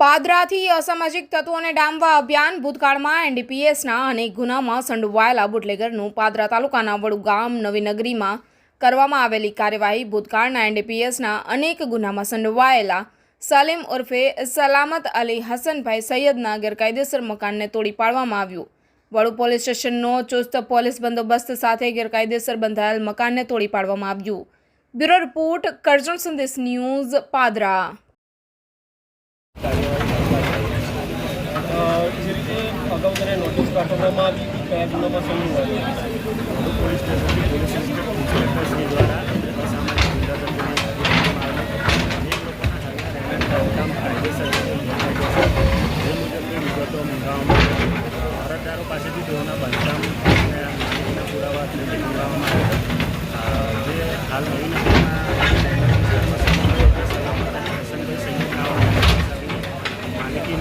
પાદરાથી અસામાજિક તત્વોને ડામવા અભિયાન ભૂતકાળમાં એનડીપીએસના અનેક ગુનામાં સંડોવાયેલા બુટલેગરનું પાદરા તાલુકાના વડુ ગામ નવીનગરીમાં કરવામાં આવેલી કાર્યવાહી ભૂતકાળના એનડીપીએસના અનેક ગુનામાં સંડોવાયેલા સલીમ ઉર્ફે સલામત અલી હસનભાઈ સૈયદના ગેરકાયદેસર મકાનને તોડી પાડવામાં આવ્યું. વડુ પોલીસ સ્ટેશનનો ચુસ્ત પોલીસ બંદોબસ્ત સાથે ગેરકાયદેસર બંધાયેલ મકાનને તોડી પાડવામાં આવ્યું. બ્યુરો રિપોર્ટ કરજણ સંદેશ ન્યૂઝ પાદરા. જે રીતે અગાઉ તેને નોટિસ પાઠવવામાં આવી હતી કયા ગુનામાં પોલીસ સ્ટેશનથી પોલીસ સ્ટેશન દ્વારા પાસેથી તેઓના બાંધકામ પુરાવા ખરીદી આવ્યા